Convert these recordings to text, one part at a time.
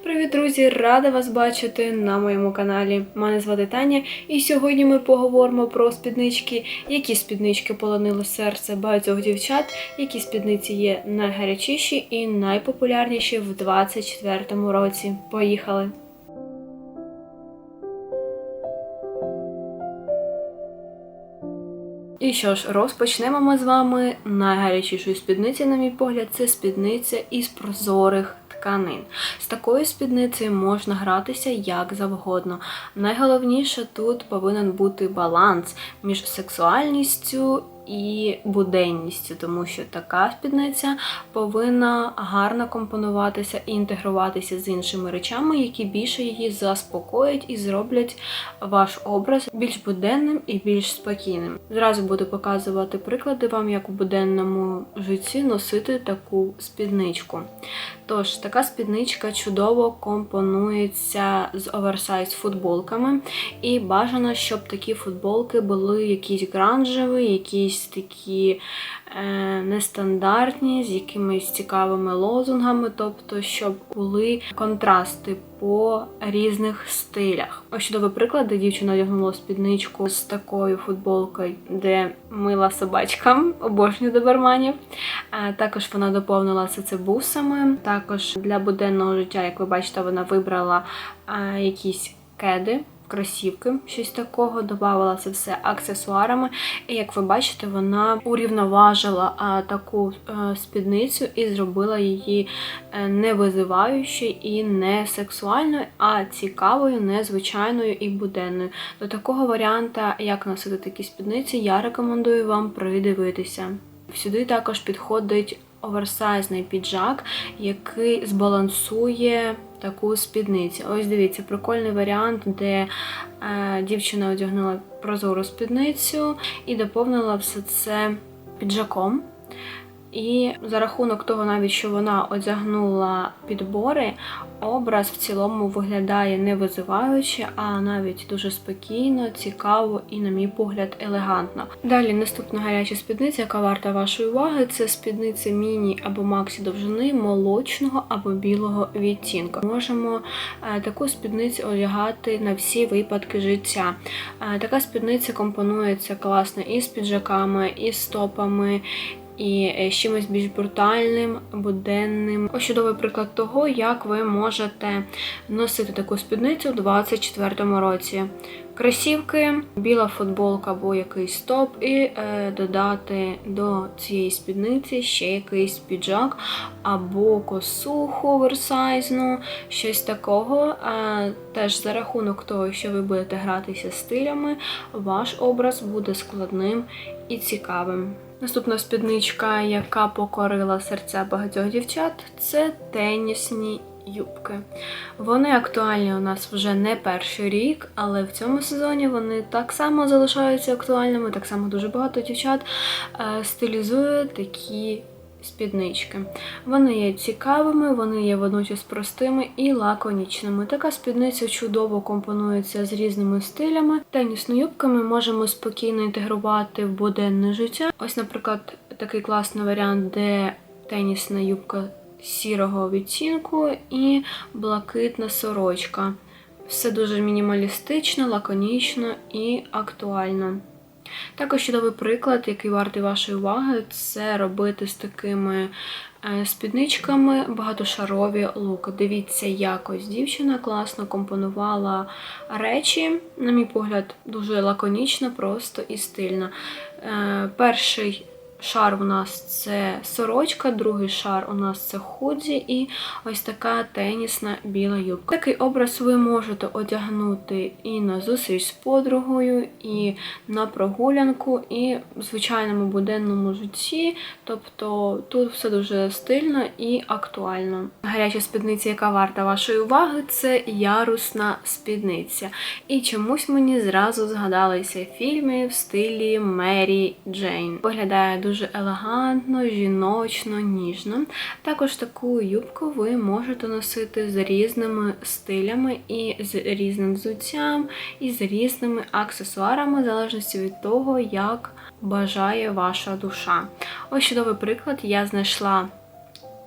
Привіт, друзі! Рада вас бачити на моєму каналі. Мене звати Таня, і сьогодні ми поговоримо про спіднички, які спіднички полонили серце багатьох дівчат, які спідниці є найгарячіші і найпопулярніші в 2024 році. Поїхали! І що ж, розпочнемо ми з вами найгарячішої спідниці, на мій погляд, це спідниця із прозорих тканин. З такою спідницею можна гратися як завгодно. Найголовніше тут повинен бути баланс між сексуальністю і буденністю, тому що така спідниця повинна гарно компонуватися і інтегруватися з іншими речами, які більше її заспокоять і зроблять ваш образ більш буденним і більш спокійним. Зразу буду показувати приклади вам, як у буденному житті носити таку спідничку. Тож, така спідничка чудово компонується з оверсайз футболками, і бажано, щоб такі футболки були якісь гранжеві, якісь такі е, нестандартні, з якимись цікавими лозунгами, тобто, щоб були контрасти по різних стилях. Ось чудовий приклад, де дівчина одягнула спідничку з такою футболкою, де мила собачка, обожнюю доберманів. Е, Також вона доповнила все це бусами. Також для буденного життя, як ви бачите, вона вибрала е, якісь кеди. Кросівки, щось такого, додавала це все аксесуарами. І як ви бачите, вона урівноважила а, таку а, спідницю і зробила її е, не визиваючою і не сексуальною, а цікавою, незвичайною і буденною. До такого варіанта, як носити такі спідниці, я рекомендую вам придивитися. Сюди також підходить оверсайзний піджак, який збалансує таку спідницю. Ось дивіться, прикольний варіант, де е, дівчина одягнула прозору спідницю і доповнила все це піджаком. І за рахунок того, навіть що вона одягнула підбори, образ в цілому виглядає не визиваюче, а навіть дуже спокійно, цікаво і, на мій погляд, елегантно. Далі наступна гаряча спідниця, яка варта вашої уваги, це спідниця міні або максі довжини молочного або білого відтінку. Можемо е, таку спідницю одягати на всі випадки життя. Е, Така спідниця компонується класно і з піджаками, і з топами, і е, з чимось більш брутальним, буденним. Ось чудовий приклад того, як ви можете носити таку спідницю у 2024 році. Кросівки, біла футболка або якийсь топ, і е, додати до цієї спідниці ще якийсь піджак або косуху оверсайзну, щось такого. Е, теж за рахунок того, що ви будете гратися стилями, ваш образ буде складним і цікавим. Наступна спідничка, яка покорила серця багатьох дівчат, це тенісні юбки. Вони актуальні у нас вже не перший рік, але в цьому сезоні вони так само залишаються актуальними, так само дуже багато дівчат е, стилізує такі спіднички. Вони є цікавими, вони є водночас простими і лаконічними. Така спідниця чудово компонується з різними стилями. Тенісну юбку ми можемо спокійно інтегрувати в буденне життя. Ось, наприклад, такий класний варіант, де тенісна юбка сірого відтінку і блакитна сорочка. Все дуже мінімалістично, лаконічно і актуально. Також чудовий приклад, який вартий вашої уваги, це робити з такими е, спідничками багатошарові луки. Дивіться, якось дівчина класно компонувала речі, на мій погляд, дуже лаконічно, просто і стильно. Е, Перший шар у нас це сорочка, другий шар у нас це худі і ось така тенісна біла юбка. Такий образ ви можете одягнути і на зустріч з подругою, і на прогулянку, і в звичайному буденному житті. Тобто тут все дуже стильно і актуально. Гаряча спідниця, яка варта вашої уваги, це ярусна спідниця. І чомусь мені зразу згадалися фільми в стилі Мері Джейн. Виглядає дуже дуже елегантно, жіночно, ніжно. Також таку юбку ви можете носити з різними стилями і з різним взуттям, і з різними аксесуарами, в залежності від того, як бажає ваша душа. Ось чудовий приклад я знайшла,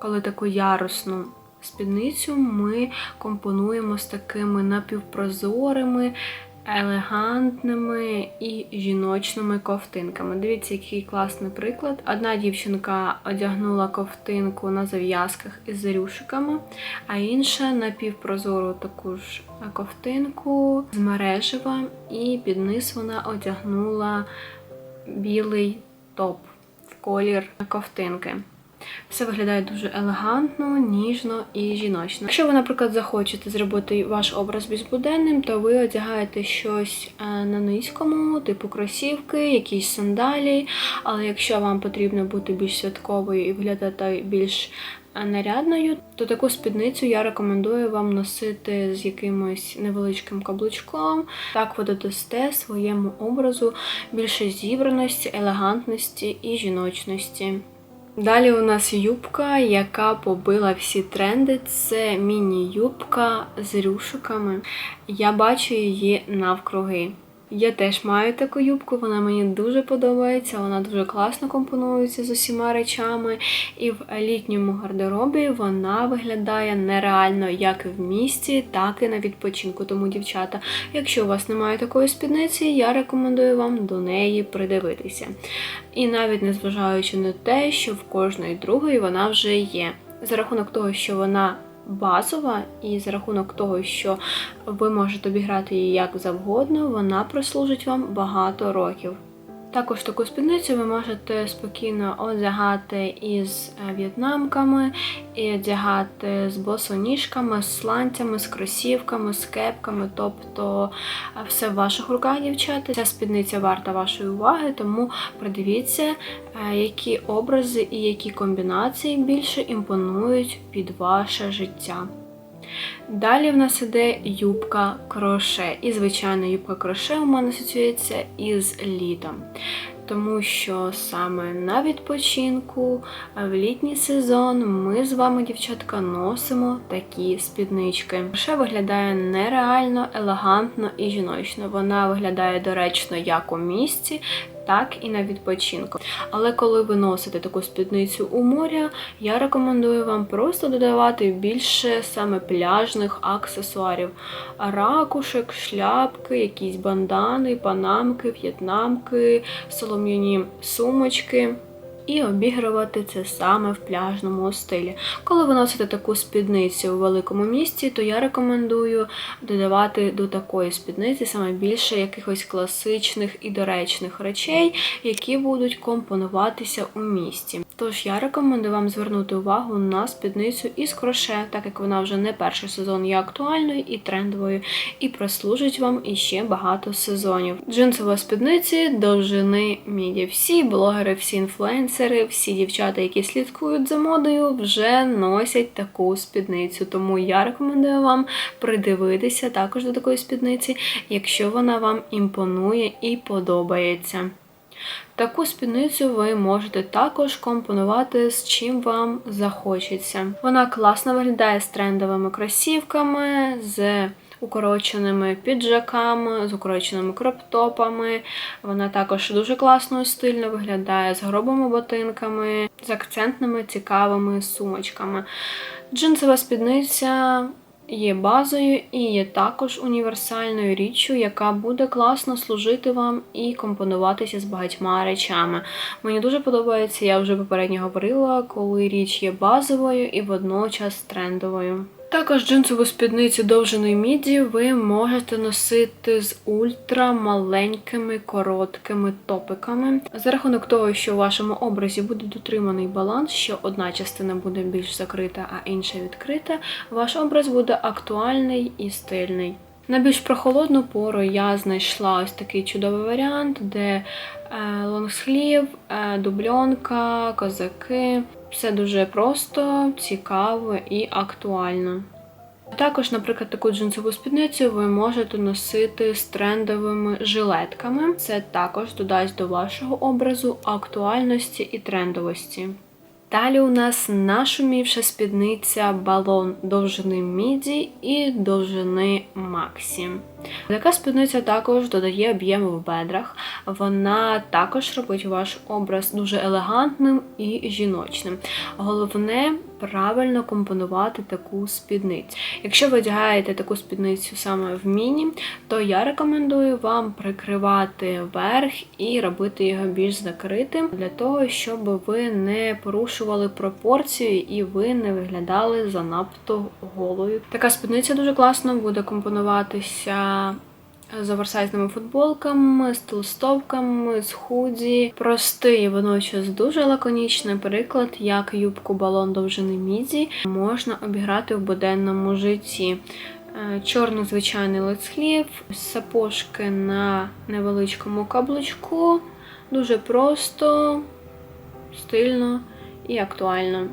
коли таку ярусну спідницю ми компонуємо з такими напівпрозорими, елегантними і жіночними ковтинками. Дивіться, який класний приклад. Одна дівчинка одягнула ковтинку на зав'язках із рюшиками, а інша напівпрозору таку ж ковтинку з мережева, і під низ вона одягнула білий топ в колір ковтинки. Все виглядає дуже елегантно, ніжно і жіночно. Якщо ви, наприклад, захочете зробити ваш образ більш буденним, то ви одягаєте щось е, на низькому, типу кросівки, якісь сандалі. Але якщо вам потрібно бути більш святковою і виглядати більш е, нарядною, то таку спідницю я рекомендую вам носити з якимось невеличким каблучком. Так ви додасте своєму образу більше зібраності, елегантності і жіночності. Далі у нас юбка, яка побила всі тренди. Це міні-юбка з рюшиками. Я бачу її навкруги. Я теж маю таку юбку, вона мені дуже подобається, вона дуже класно компонується з усіма речами. І в літньому гардеробі вона виглядає нереально як в місті, так і на відпочинку. Тому, дівчата, якщо у вас немає такої спідниці, я рекомендую вам до неї придивитися. І навіть незважаючи на те, що в кожної другої вона вже є. За рахунок того, що вона базова, і за рахунок того, що ви можете обіграти її як завгодно, вона прослужить вам багато років. Також таку спідницю ви можете спокійно одягати із е, в'єтнамками, і одягати з босоніжками, з сланцями, з кросівками, з кепками, тобто е, все в ваших руках, дівчата. Ця спідниця варта вашої уваги, тому придивіться, е, які образи і які комбінації більше імпонують під ваше життя. Далі в нас іде юбка кроше. І, звичайно, юбка кроше у мене асоціюється із літом. Тому що саме на відпочинку в літній сезон ми з вами, дівчатка, носимо такі спіднички. Кроше виглядає нереально, елегантно і жіночно. Вона виглядає доречно як у місті, так і на відпочинку. Але коли ви носите таку спідницю у моря, я рекомендую вам просто додавати більше саме пляжних аксесуарів: ракушек, шляпки, якісь бандани, панамки, в'єтнамки, солом'яні сумочки і обігрувати це саме в пляжному стилі. Коли ви носите таку спідницю у великому місті, то я рекомендую додавати до такої спідниці саме більше якихось класичних і доречних речей, які будуть компонуватися у місті. Тож я рекомендую вам звернути увагу на спідницю із кроше, так як вона вже не перший сезон є актуальною і трендовою, і прослужить вам іще багато сезонів. Джинсова спідниці довжини міді. Всі блогери, всі інфлюенсери, всі дівчата, які слідкують за модою, вже носять таку спідницю. Тому я рекомендую вам придивитися також до такої спідниці, якщо вона вам імпонує і подобається. Таку спідницю ви можете також компонувати з чим вам захочеться. Вона класно виглядає з трендовими кросівками, з укороченими піджаками, з укороченими кроптопами. Вона також дуже класно і стильно виглядає з грубими ботинками, з акцентними цікавими сумочками. Джинсова спідниця є базою і є також універсальною річчю, яка буде класно служити вам і компонуватися з багатьма речами. Мені дуже подобається, я вже попередньо говорила, коли річ є базовою і водночас трендовою. Також джинсову спідницю довженої міді ви можете носити з ультрамаленькими короткими топиками. За рахунок того, що у вашому образі буде дотриманий баланс, що одна частина буде більш закрита, а інша відкрита, ваш образ буде актуальний і стильний. На більш прохолодну пору я знайшла ось такий чудовий варіант, де е, лонгслів, е, дубльонка, козаки. Все дуже просто, цікаво і актуально. Також, наприклад, таку джинсову спідницю ви можете носити з трендовими жилетками. Це також додасть до вашого образу актуальності і трендовості. Далі у нас нашумівша спідниця балон довжини міді і довжини Максі. Така спідниця також додає об'єму в бедрах. Вона також робить ваш образ дуже елегантним і жіночним. Головне правильно компонувати таку спідницю. Якщо ви одягаєте таку спідницю саме в міні, то я рекомендую вам прикривати верх і робити його більш закритим для того, щоб ви не порушували пропорції і ви не виглядали занадто голою. Така спідниця дуже класно буде компонуватися з оверсайзними футболками, з толстовками, з худі. Простий водночас дуже лаконічний приклад, як юбку балон довжини міді можна обіграти в буденному житті. Е, Чорний звичайний лецхлів, сапожки на невеличкому каблучку. Дуже просто, стильно і актуально.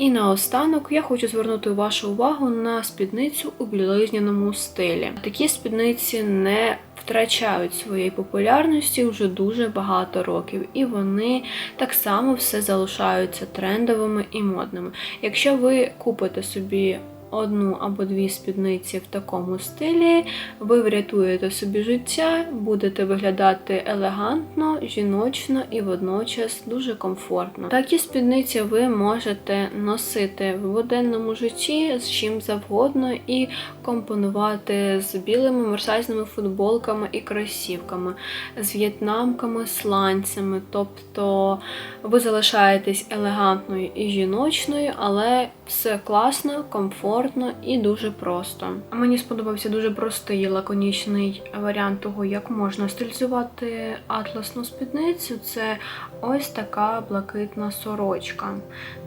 І наостанок я хочу звернути вашу увагу на спідницю у білизняному стилі. Такі спідниці не втрачають своєї популярності вже дуже багато років, і вони так само все залишаються трендовими і модними. Якщо ви купите собі одну або дві спідниці в такому стилі, ви врятуєте собі життя, будете виглядати елегантно, жіночно і водночас дуже комфортно. Такі спідниці ви можете носити в буденному житті з чим завгодно і компонувати з білими мерсайзними футболками і кросівками, з в'єтнамками, сланцями. Тобто ви залишаєтесь елегантною і жіночною, але все класно, комфортно і дуже просто. Мені сподобався дуже простий лаконічний варіант того, як можна стилізувати атласну спідницю. Це ось така блакитна сорочка.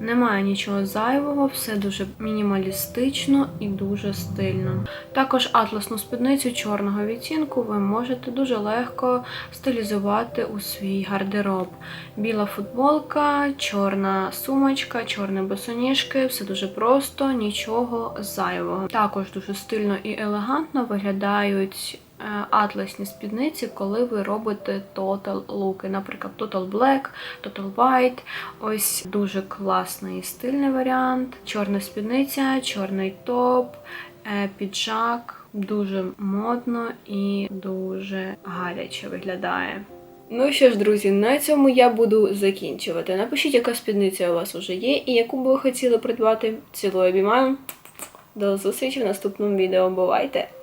Немає нічого зайвого, все дуже мінімалістично і дуже стильно. Також атласну спідницю чорного відтінку ви можете дуже легко стилізувати у свій гардероб. Біла футболка, чорна сумочка, чорні босоніжки, все дуже просто, нічого зайвого. Також дуже стильно і елегантно виглядають атласні спідниці, коли ви робите total луки, наприклад, Total Black, Total White. Ось дуже класний стильний варіант. Чорна спідниця, чорний топ, е, піджак. Дуже модно і дуже гаряче виглядає. Ну що ж, друзі, на цьому я буду закінчувати. Напишіть, яка спідниця у вас вже є і яку би ви хотіли придбати. Цілую обіймаю. До зустрічі в наступному відео. Бувайте!